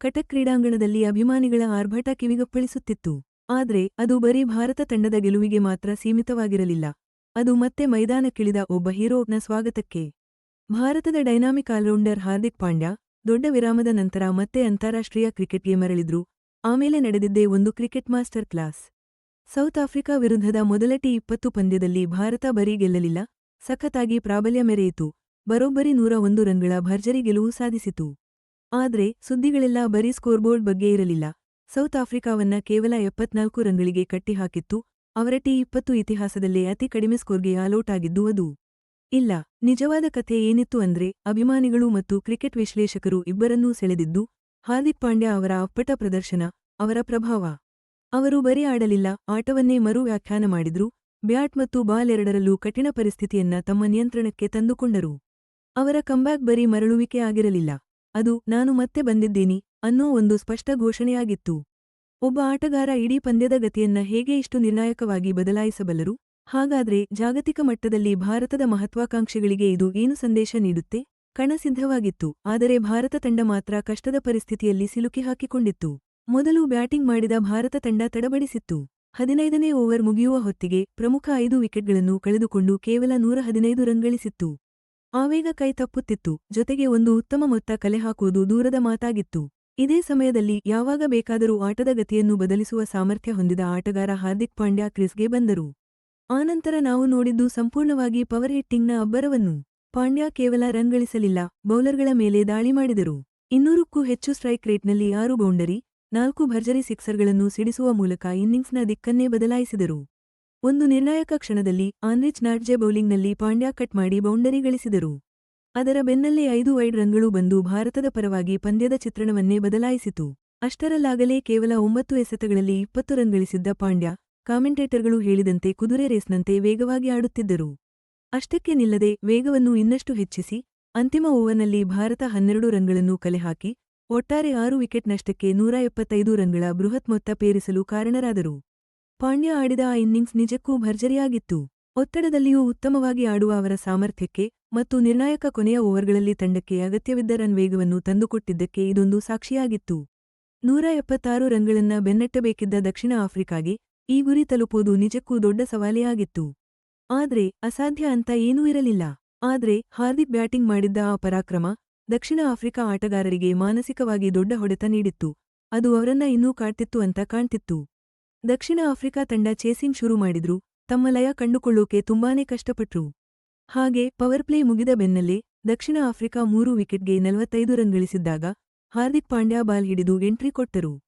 ಕಟಕ್ ಕ್ರೀಡಾಂಗಣದಲ್ಲಿ ಅಭಿಮಾನಿಗಳ ಆರ್ಭಟ ಕಿವಿಗಪ್ಪಳಿಸುತ್ತಿತ್ತು. ಆದರೆ, ಅದು ಬರೀ ಭಾರತ ತಂಡದ ಗೆಲುವಿಗೆ ಮಾತ್ರ ಸೀಮಿತವಾಗಿರಲಿಲ್ಲ. ಅದು ಮತ್ತೆ ಮೈದಾನಕ್ಕಿಳಿದ ಒಬ್ಬ ಹೀರೋನ ಸ್ವಾಗತಕ್ಕೆ. ಭಾರತದ ಡೈನಾಮಿಕ್ ಆಲ್ರೌಂಡರ್ ಹಾರ್ದಿಕ್ ಪಾಂಡ್ಯ, ದೊಡ್ಡ ವಿರಾಮದ ನಂತರ ಮತ್ತೆ ಅಂತಾರಾಷ್ಟ್ರೀಯ ಕ್ರಿಕೆಟ್ಗೆ ಮರಳಿದ್ರು. ಆಮೇಲೆ ನಡೆದಿದ್ದೇ ಒಂದು cricket master class. South Africa ವಿರುದ್ಧದ ಮೊದಲ ಟಿ ಇಪ್ಪತ್ತು ಪಂದ್ಯದಲ್ಲಿ ಭಾರತ ಬರೀ ಗೆಲ್ಲಲಿಲ್ಲ, ಸಖತ್ತಾಗಿ ಪ್ರಾಬಲ್ಯ ಮೆರೆಯಿತು. ಬರೋಬ್ಬರಿ ನೂರ ಒಂದು ರನ್ಗಳ ಭರ್ಜರಿ ಗೆಲುವು ಸಾಧಿಸಿತು. ಆದ್ರೆ ಸುದ್ದಿಗಳೆಲ್ಲ ಬರೀ ಸ್ಕೋರ್ಬೋರ್ಡ್ ಬಗ್ಗೆ ಇರಲಿಲ್ಲ. ಸೌತ್ ಆಫ್ರಿಕಾವನ್ನ ಕೇವಲ ಎಪ್ಪತ್ನಾಲ್ಕು ರನ್ಗಳಿಗೆ ಕಟ್ಟಿಹಾಕಿತ್ತು. ಅವರ ಟಿ ಇಪ್ಪತ್ತು ಇತಿಹಾಸದಲ್ಲೇ ಅತಿ ಕಡಿಮೆ ಸ್ಕೋರ್ಗೆ ಆಲೌಟ್ ಆಗಿದ್ದು ಅದು. ಇಲ್ಲ, ನಿಜವಾದ ಕಥೆ ಏನಿತ್ತು ಅಂದ್ರೆ, ಅಭಿಮಾನಿಗಳು ಮತ್ತು ಕ್ರಿಕೆಟ್ ವಿಶ್ಲೇಷಕರು ಇಬ್ಬರನ್ನೂ ಸೆಳೆದಿದ್ದು, ಹಾರ್ದಿಕ್ ಪಾಂಡ್ಯ ಅವರ ಅಪ್ಪಟ ಪ್ರದರ್ಶನ, ಅವರ ಪ್ರಭಾವ. ಅವರು ಬರೀ ಆಡಲಿಲ್ಲ, ಆಟವನ್ನೇ ಮರು ವ್ಯಾಖ್ಯಾನ ಮಾಡಿದ್ರು, ಬ್ಯಾಟ್ ಮತ್ತು ಬಾಲ್ ಎರಡರಲ್ಲೂ ಕಠಿಣ ಪರಿಸ್ಥಿತಿಯನ್ನ ತಮ್ಮ ನಿಯಂತ್ರಣಕ್ಕೆ ತಂದುಕೊಂಡರು. ಅವರ ಕಂಬ್ಯಾಕ್ ಬರೀ ಮರಳುವಿಕೆ ಆಗಿರಲಿಲ್ಲ. ಅದು ನಾನು ಮತ್ತೆ ಬಂದಿದ್ದೀನಿ ಅನ್ನೋ ಒಂದು ಸ್ಪಷ್ಟ ಘೋಷಣೆಯಾಗಿತ್ತು. ಒಬ್ಬ ಆಟಗಾರ ಇಡೀ ಪಂದ್ಯದ ಗತಿಯನ್ನ ಹೇಗೆ ಇಷ್ಟು ನಿರ್ಣಾಯಕವಾಗಿ ಬದಲಾಯಿಸಬಲ್ಲರು? ಹಾಗಾದ್ರೆ ಜಾಗತಿಕ ಮಟ್ಟದಲ್ಲಿ ಭಾರತದ ಮಹತ್ವಾಕಾಂಕ್ಷೆಗಳಿಗೆ ಇದು ಏನು ಸಂದೇಶ ನೀಡುತ್ತೆ? ಕಣಸಿದ್ಧವಾಗಿತ್ತು ಆದರೆ ಭಾರತ ತಂಡ ಮಾತ್ರ ಕಷ್ಟದ ಪರಿಸ್ಥಿತಿಯಲ್ಲಿ ಸಿಲುಕಿ ಹಾಕಿಕೊಂಡಿತ್ತು. ಮೊದಲು ಬ್ಯಾಟಿಂಗ್ ಮಾಡಿದ ಭಾರತ ತಂಡ ತಡಬಡಿಸಿತ್ತು. ಹದಿನೈದನೇ ಓವರ್ ಮುಗಿಯುವ ಹೊತ್ತಿಗೆ ಪ್ರಮುಖ ಐದು ವಿಕೆಟ್ಗಳನ್ನು ಕಳೆದುಕೊಂಡು ಕೇವಲ ನೂರ ಹದಿನೈದು ರನ್ ಗಳಿಸಿತ್ತು. ಆವೇಗ ಕೈ ತಪ್ಪುತ್ತಿತ್ತು. ಜೊತೆಗೆ ಒಂದು ಉತ್ತಮ ಮೊತ್ತ ಕಲೆಹಾಕುವುದು ದೂರದ ಮಾತಾಗಿತ್ತು. ಇದೇ ಸಮಯದಲ್ಲಿ ಯಾವಾಗ ಬೇಕಾದರೂ ಆಟದ ಗತಿಯನ್ನು ಬದಲಿಸುವ ಸಾಮರ್ಥ್ಯ ಹೊಂದಿದ ಆಟಗಾರ ಹಾರ್ದಿಕ್ ಪಾಂಡ್ಯ ಕ್ರಿಸ್ಗೆ ಬಂದರು. ಆನಂತರ ನಾವು ನೋಡಿದ್ದು ಸಂಪೂರ್ಣವಾಗಿ ಪವರ್ ಹಿಟ್ಟಿಂಗ್ನ ಅಬ್ಬರವನ್ನು. ಪಾಂಡ್ಯ ಕೇವಲ ರನ್ ಗಳಿಸಲಿಲ್ಲ ಬೌಲರ್ಗಳ ಮೇಲೆ ದಾಳಿ ಮಾಡಿದರು. ಇನ್ನೂರಕ್ಕೂ ಹೆಚ್ಚು ಸ್ಟ್ರೈಕ್ ರೇಟ್ನಲ್ಲಿ ಆರು ಬೌಂಡರಿ, ನಾಲ್ಕು ಭರ್ಜರಿ ಸಿಕ್ಸರ್ಗಳನ್ನು ಸಿಡಿಸುವ ಮೂಲಕ ಇನ್ನಿಂಗ್ಸ್ನ ದಿಕ್ಕನ್ನೇ ಬದಲಾಯಿಸಿದರು. ಒಂದು ನಿರ್ಣಾಯಕ ಕ್ಷಣದಲ್ಲಿ ಆನ್ರಿಚ್ ನಾಡ್ಜೆ ಬೌಲಿಂಗ್ನಲ್ಲಿ ಪಾಂಡ್ಯ ಕಟ್ ಮಾಡಿ ಬೌಂಡರಿ ಗಳಿಸಿದರು. ಅದರ ಬೆನ್ನಲ್ಲೇ ಐದು ವೈಡ್ ರನ್ಗಳು ಬಂದು ಭಾರತದ ಪರವಾಗಿ ಪಂದ್ಯದ ಚಿತ್ರಣವನ್ನೇ ಬದಲಾಯಿಸಿತು. ಅಷ್ಟರಲ್ಲಾಗಲೇ ಕೇವಲ ಒಂಬತ್ತು ಎಸೆತಗಳಲ್ಲಿ ಇಪ್ಪತ್ತು ರನ್ ಗಳಿಸಿದ್ದ ಪಾಂಡ್ಯ, ಕಾಮೆಂಟೇಟರ್ಗಳು ಹೇಳಿದಂತೆ ಕುದುರೆ ರೇಸ್ನಂತೆ ವೇಗವಾಗಿ ಆಡುತ್ತಿದ್ದರು. ಅಷ್ಟಕ್ಕೆ ನಿಲ್ಲದೆ ವೇಗವನ್ನು ಇನ್ನಷ್ಟು ಹೆಚ್ಚಿಸಿ, ಅಂತಿಮ ಓವರ್ನಲ್ಲಿ ಭಾರತ ಹನ್ನೆರಡು ರನ್ಗಳನ್ನು ಕಲೆಹಾಕಿ, ಒಟ್ಟಾರೆ ಆರು ವಿಕೆಟ್ ನಷ್ಟಕ್ಕೆ ನೂರ ಎಪ್ಪತ್ತೈದು ರನ್ಗಳ ಬೃಹತ್ ಮೊತ್ತ ಪೇರಿಸಲು ಕಾರಣರಾದರು. ಪಾಂಡ್ಯ ಆಡಿದ ಆ ಇನ್ನಿಂಗ್ಸ್ ನಿಜಕ್ಕೂ ಭರ್ಜರಿಯಾಗಿತ್ತು. ಒತ್ತಡದಲ್ಲಿಯೂ ಉತ್ತಮವಾಗಿ ಆಡುವ ಅವರ ಸಾಮರ್ಥ್ಯಕ್ಕೆ ಮತ್ತು ನಿರ್ಣಾಯಕ ಕೊನೆಯ ಓವರ್ಗಳಲ್ಲಿ ತಂಡಕ್ಕೆ ಅಗತ್ಯವಿದ್ದ ರನ್ ವೇಗವನ್ನು ತಂದುಕೊಟ್ಟಿದ್ದಕ್ಕೆ ಇದೊಂದು ಸಾಕ್ಷಿಯಾಗಿತ್ತು. ನೂರ ಎಪ್ಪತ್ತಾರು ರನ್ಗಳನ್ನ ಬೆನ್ನಟ್ಟಬೇಕಿದ್ದ ದಕ್ಷಿಣ ಆಫ್ರಿಕಾಗೆ ಈ ಗುರಿ ತಲುಪುವುದು ನಿಜಕ್ಕೂ ದೊಡ್ಡ ಸವಾಲೇ ಆಗಿತ್ತು ಆದ್ರೆ ಅಸಾಧ್ಯ ಅಂತ ಏನೂ ಇರಲಿಲ್ಲ. ಆದ್ರೆ ಹಾರ್ದಿಕ್ ಬ್ಯಾಟಿಂಗ್ ಮಾಡಿದ್ದ ಆ ಪರಾಕ್ರಮ ದಕ್ಷಿಣ ಆಫ್ರಿಕಾ ಆಟಗಾರರಿಗೆ ಮಾನಸಿಕವಾಗಿ ದೊಡ್ಡ ಹೊಡೆತ ನೀಡಿತ್ತು. ಅದು ಅವರನ್ನ ಇನ್ನೂ ಕಾಡ್ತಿತ್ತು ಅಂತ ಕಾಣ್ತಿತ್ತು. ದಕ್ಷಿಣ ಆಫ್ರಿಕಾ ತಂಡ ಚೇಸಿಂಗ್ ಶುರು ಮಾಡಿದ್ರು. ತಮ್ಮ ಲಯ ಕಂಡುಕೊಳ್ಳೋಕೆ ತುಂಬಾನೇ ಕಷ್ಟಪಟ್ರು. ಹಾಗೆ ಪವರ್ ಪ್ಲೇ ಮುಗಿದ ಬೆನ್ನಲ್ಲೇ ದಕ್ಷಿಣ ಆಫ್ರಿಕಾ ಮೂರು ವಿಕೆಟ್ಗೆ ನಲವತ್ತೈದು ರನ್ ಗಳಿಸಿದ್ದಾಗ ಹಾರ್ದಿಕ್ ಪಾಂಡ್ಯ ಬಾಲ್ ಹಿಡಿದು ಎಂಟ್ರಿ ಕೊಟ್ಟರು.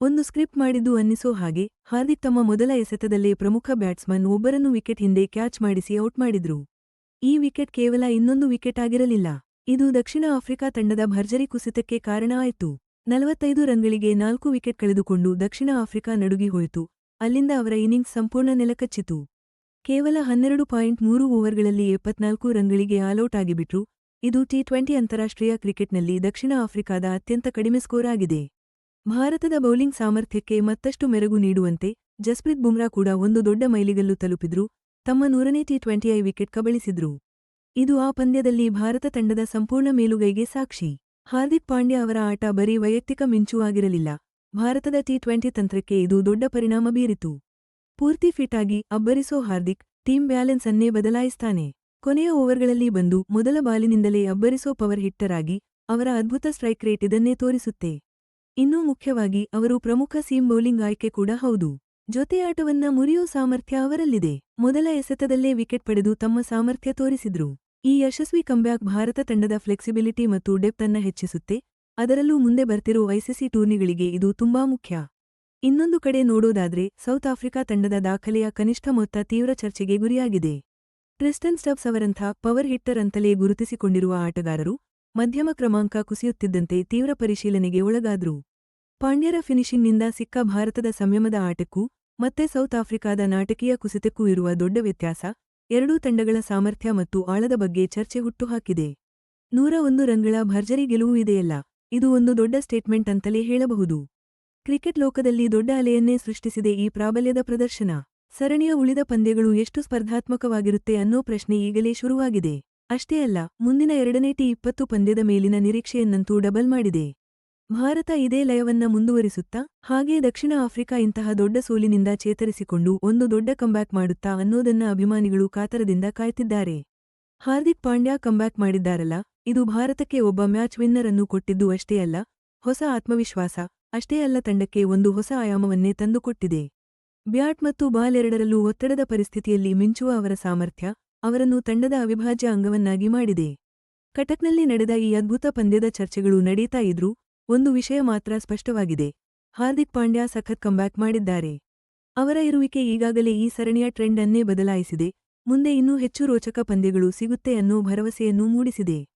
ಒಂದು ಸ್ಕ್ರಿಪ್ಟ್ ಮಾಡಿದ್ದು ಅನ್ನಿಸೋ ಹಾಗೆ ಹಾರ್ದಿಕ್ ತಮ್ಮ ಮೊದಲ ಎಸೆತದಲ್ಲೇ ಪ್ರಮುಖ ಬ್ಯಾಟ್ಸ್ಮನ್ ಒಬ್ಬರನ್ನು ವಿಕೆಟ್ ಹಿಂದೆ ಕ್ಯಾಚ್ ಮಾಡಿಸಿ ಔಟ್ ಮಾಡಿದ್ರು. ಈ ವಿಕೆಟ್ ಕೇವಲ ಇನ್ನೊಂದು ವಿಕೆಟ್ ಆಗಿರಲಿಲ್ಲ. ಇದು ದಕ್ಷಿಣ ಆಫ್ರಿಕಾ ತಂಡದ ಭರ್ಜರಿ ಕುಸಿತಕ್ಕೆ ಕಾರಣ ಆಯಿತು. ನಲವತ್ತೈದು ರನ್ಗಳಿಗೆ ನಾಲ್ಕು ವಿಕೆಟ್ ಕಳೆದುಕೊಂಡು ದಕ್ಷಿಣ ಆಫ್ರಿಕಾ ನಡುಗಿ ಹೋಯಿತು. ಅಲ್ಲಿಂದ ಅವರ ಇನ್ನಿಂಗ್ಸ್ ಸಂಪೂರ್ಣ ನೆಲಕಚ್ಚಿತು. ಕೇವಲ ಹನ್ನೆರಡು ಪಾಯಿಂಟ್ ಮೂರು ಓವರ್ಗಳಲ್ಲಿ ಎಪ್ಪತ್ನಾಲ್ಕು ರನ್ಗಳಿಗೆ ಆಲೌಟ್ ಆಗಿಬಿಟ್ರು. ಇದು ಟಿ ಟ್ವೆಂಟಿ ಅಂತಾರಾಷ್ಟ್ರೀಯ ಕ್ರಿಕೆಟ್ನಲ್ಲಿ ದಕ್ಷಿಣ ಆಫ್ರಿಕಾದ ಅತ್ಯಂತ ಕಡಿಮೆ ಸ್ಕೋರ್ ಆಗಿದೆ. ಭಾರತದ ಬೌಲಿಂಗ್ ಸಾಮರ್ಥ್ಯಕ್ಕೆ ಮತ್ತಷ್ಟು ಮೆರಗು ನೀಡುವಂತೆ ಜಸ್ಪ್ರೀತ್ ಬುಮ್ರಾ ಕೂಡ ಒಂದು ದೊಡ್ಡ ಮೈಲಿಗಲ್ಲು ತಲುಪಿದ್ರು. ತಮ್ಮ ನೂರನೇ ಟಿ ಟ್ವೆಂಟಿಐ ವಿಕೆಟ್ ಕಬಳಿಸಿದ್ರು. ಇದು ಆ ಪಂದ್ಯದಲ್ಲಿ ಭಾರತ ತಂಡದ ಸಂಪೂರ್ಣ ಮೇಲುಗೈಗೆ ಸಾಕ್ಷಿ. ಹಾರ್ದಿಕ್ ಪಾಂಡ್ಯ ಅವರ ಆಟ ಬರೀ ವೈಯಕ್ತಿಕ ಮಿಂಚುವಾಗಿರಲಿಲ್ಲ. ಭಾರತದ ಟಿ ಟ್ವೆಂಟಿ ತಂತ್ರಕ್ಕೆ ಇದು ದೊಡ್ಡ ಪರಿಣಾಮ ಬೀರಿತು. ಪೂರ್ತಿ ಫಿಟ್ ಆಗಿ ಅಬ್ಬರಿಸೋ ಹಾರ್ದಿಕ್, ಟೀಮ್ ಬ್ಯಾಲೆನ್ಸ್ ಅನ್ನೇ ಬದಲಾಯಿಸ್ತಾನೆ. ಕೊನೆಯ ಓವರ್ಗಳಲ್ಲಿ ಬಂದು ಮೊದಲ ಬಾಲಿನಿಂದಲೇ ಅಬ್ಬರಿಸೋ ಪವರ್ ಹಿಟ್ಟರ್ ಆಗಿ ಅವರ ಅದ್ಭುತ ಸ್ಟ್ರೈಕ್ ರೇಟ್ ಇದನ್ನೇ ತೋರಿಸುತ್ತೆ. ಇನ್ನೂ ಮುಖ್ಯವಾಗಿ ಅವರು ಪ್ರಮುಖ ಸೀಮ್ ಬೌಲಿಂಗ್ ಆಯ್ಕೆ ಕೂಡ ಹೌದು. ಜೊತೆಯಾಟವನ್ನ ಮುರಿಯೋ ಸಾಮರ್ಥ್ಯ ಅವರಲ್ಲಿದೆ. ಮೊದಲ ಎಸೆತದಲ್ಲೇ ವಿಕೆಟ್ ಪಡೆದು ತಮ್ಮ ಸಾಮರ್ಥ್ಯ ತೋರಿಸಿದ್ರು. ಈ ಯಶಸ್ವಿ ಕಂಬ್ಯಾಕ್ ಭಾರತ ತಂಡದ ಫ್ಲೆಕ್ಸಿಬಿಲಿಟಿ ಮತ್ತು ಡೆಪ್ತ್ ಅನ್ನ ಹೆಚ್ಚಿಸುತ್ತೆ. ಅದರಲ್ಲೂ ಮುಂದೆ ಬರ್ತಿರೋ ಐಸಿಸಿ ಟೂರ್ನಿಗಳಿಗೆ ಇದು ತುಂಬಾ ಮುಖ್ಯ. ಇನ್ನೊಂದು ಕಡೆ ನೋಡೋದಾದ್ರೆ ಸೌತ್ ಆಫ್ರಿಕಾ ತಂಡದ ದಾಖಲೆಯ ಕನಿಷ್ಠ ಮೊತ್ತ ತೀವ್ರ ಚರ್ಚೆಗೆ ಗುರಿಯಾಗಿದೆ. ಟ್ರಿಸ್ಟನ್ ಸ್ಟಬ್ಸ್ ಅವರಂಥ ಪವರ್ ಹಿಟ್ಟರ್ ಅಂತಲೇ ಗುರುತಿಸಿಕೊಂಡಿರುವ ಆಟಗಾರರು, ಮಧ್ಯಮ ಕ್ರಮಾಂಕ ಕುಸಿಯುತ್ತಿದ್ದಂತೆ ತೀವ್ರ ಪರಿಶೀಲನೆಗೆ ಒಳಗಾದ್ರು. ಪಾಂಡ್ಯರ ಫಿನಿಶಿಂಗ್ನಿಂದ ಸಿಕ್ಕ ಭಾರತದ ಸಂಯಮದ ಆಟಕ್ಕೂ, ಮತ್ತೆ ಸೌತ್ ಆಫ್ರಿಕಾದ ನಾಟಕೀಯ ಕುಸಿತಕ್ಕೂ ಇರುವ ದೊಡ್ಡ ವ್ಯತ್ಯಾಸ ಎರಡೂ ತಂಡಗಳ ಸಾಮರ್ಥ್ಯ ಮತ್ತು ಆಳದ ಬಗ್ಗೆ ಚರ್ಚೆ ಹುಟ್ಟುಹಾಕಿದೆ. ನೂರ ಒಂದು ರನ್ಗಳ ಭರ್ಜರಿ ಗೆಲುವು ಇದೆಯಲ್ಲ, ಇದು ಒಂದು ದೊಡ್ಡ ಸ್ಟೇಟ್ಮೆಂಟ್ ಅಂತಲೇ ಹೇಳಬಹುದು. ಕ್ರಿಕೆಟ್ ಲೋಕದಲ್ಲಿ ದೊಡ್ಡ ಅಲೆಯನ್ನೇ ಸೃಷ್ಟಿಸಿದೆ ಈ ಪ್ರಾಬಲ್ಯದ ಪ್ರದರ್ಶನ. ಸರಣಿಯ ಉಳಿದ ಪಂದ್ಯಗಳು ಎಷ್ಟು ಸ್ಪರ್ಧಾತ್ಮಕವಾಗಿರುತ್ತೆ ಅನ್ನೋ ಪ್ರಶ್ನೆ ಈಗಲೇ ಶುರುವಾಗಿದೆ. ಅಷ್ಟೇ ಅಲ್ಲ, ಮುಂದಿನ ಎರಡನೇ ಟಿ ಇಪ್ಪತ್ತು ಪಂದ್ಯದ ಮೇಲಿನ ನಿರೀಕ್ಷೆಯನ್ನಂತೂ ಡಬಲ್ ಮಾಡಿದೆ. ಭಾರತ ಇದೇ ಲಯವನ್ನ ಮುಂದುವರಿಸುತ್ತಾ, ಹಾಗೇ ದಕ್ಷಿಣ ಆಫ್ರಿಕಾ ಇಂತಹ ದೊಡ್ಡ ಸೋಲಿನಿಂದ ಚೇತರಿಸಿಕೊಂಡು ಒಂದು ದೊಡ್ಡ ಕಂಬ್ಯಾಕ್ ಮಾಡುತ್ತಾ ಅನ್ನೋದನ್ನ ಅಭಿಮಾನಿಗಳು ಕಾತರದಿಂದ ಕಾಯ್ತಿದ್ದಾರೆ. ಹಾರ್ದಿಕ್ ಪಾಂಡ್ಯ ಕಂಬ್ಯಾಕ್ ಮಾಡಿದ್ದಾರಲ್ಲ, ಇದು ಭಾರತಕ್ಕೆ ಒಬ್ಬ ಮ್ಯಾಚ್ ವಿನ್ನರ್ ಅನ್ನು ಕೊಟ್ಟಿದ್ದು ಅಷ್ಟೇ ಅಲ್ಲ, ಹೊಸ ಆತ್ಮವಿಶ್ವಾಸ, ಅಷ್ಟೇ ಅಲ್ಲ ತಂಡಕ್ಕೆ ಒಂದು ಹೊಸ ಆಯಾಮವನ್ನೇ ತಂದುಕೊಟ್ಟಿದೆ. ಬ್ಯಾಟ್ ಮತ್ತು ಬಾಲ್ ಎರಡರಲ್ಲೂ ಒತ್ತಡದ ಪರಿಸ್ಥಿತಿಯಲ್ಲಿ ಮಿಂಚುವ ಅವರ ಸಾಮರ್ಥ್ಯ, ಅವರನ್ನು ತಂಡದ ಅವಿಭಾಜ್ಯ ಅಂಗವನ್ನಾಗಿ ಮಾಡಿದೆ. ಕಟಕ್ನಲ್ಲಿ ನಡೆದ ಈ ಅದ್ಭುತ ಪಂದ್ಯದ ಚರ್ಚೆಗಳು ನಡೀತಾ ಇದ್ರೂ ಒಂದು ವಿಷಯ ಮಾತ್ರ ಸ್ಪಷ್ಟವಾಗಿದೆ. ಹಾರ್ದಿಕ್ ಪಾಂಡ್ಯ ಸಖತ್ ಕಂಬ್ಯಾಕ್ ಮಾಡಿದ್ದಾರೆ. ಅವರ ಇರುವಿಕೆ ಈಗಾಗಲೇ ಈ ಸರಣಿಯ ಟ್ರೆಂಡ್ ಅನ್ನೇ ಬದಲಾಯಿಸಿದೆ. ಮುಂದೆ ಇನ್ನೂ ಹೆಚ್ಚು ರೋಚಕ ಪಂದ್ಯಗಳು ಸಿಗುತ್ತೆ ಅನ್ನೋ ಭರವಸೆಯನ್ನೂ ಮೂಡಿಸಿದೆ.